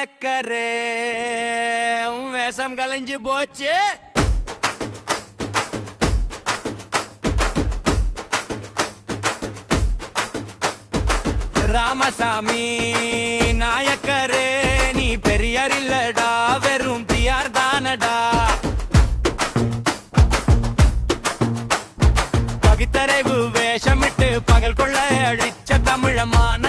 Acre. விஷம் கலைஞ்சு போச்சு. ராமசாமி நாயக்கரு நீ பெரியார் இல்லடா வெறும் பியார் தானடா. பகுத்தறிவு வேஷமிட்டு பகல் கொள்ள அழிச்ச தமிழமான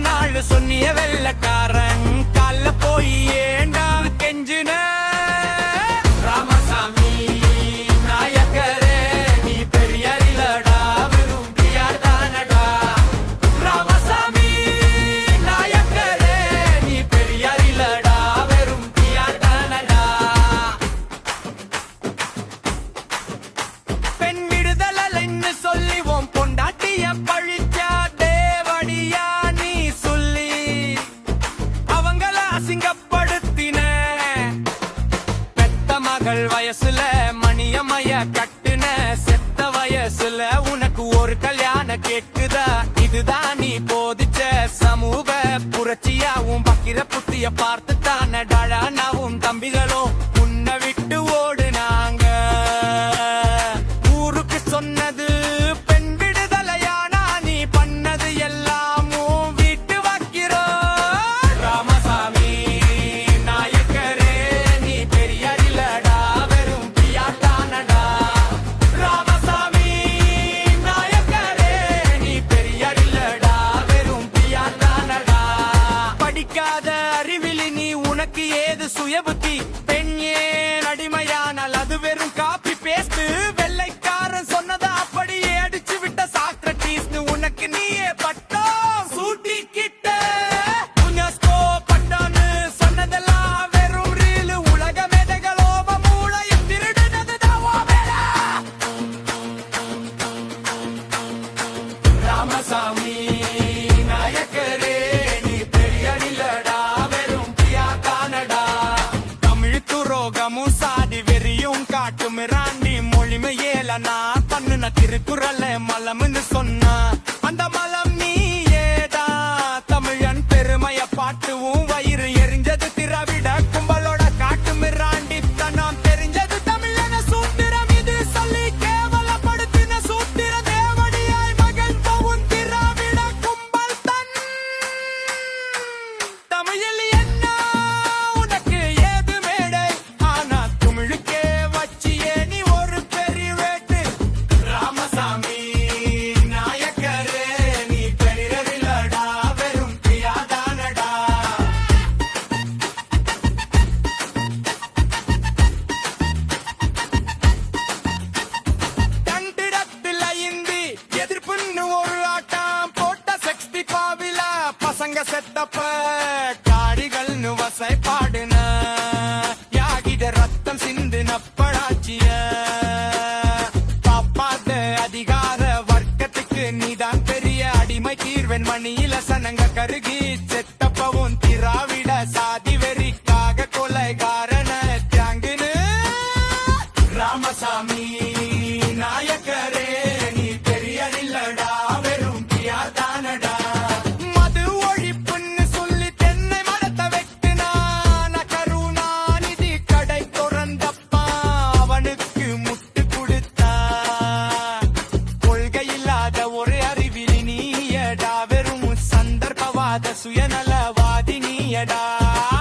நாள் சொன்னிய வெள்ளக்காரன். மகள் வயசுல மணியமைய கட்டுன செத்த வயசுல உனக்கு ஒரு கல்யாண கேக்குதா இதுதான் நீ போதிச்ச சமூக புரட்சியாவும் பக்கிர புத்திய பார்த்த கிடைக்காத அறிவிலி நீ உனக்கு ஏது சுயபுத்தி? பெண் ஏன் இல்ல நான் பண்ணுன திருக்குறள மலம்னு சொன்ன. நாங்க செத்தப்ப காடிகள்னு வசை பாடுன யாகிட ரத்தம் சிந்தின பழாச்சிய பாப்பாத்த அதிகார வர்க்கத்துக்கு நீதான் பெரிய அடிமை தீர்வன் மணியில சனங்க கருகி செத்தப்பவும் திராவிட சாதி Yeah.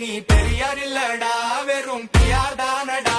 நீ பெரியார் இல்லடா வெறும் பியார் தானடா.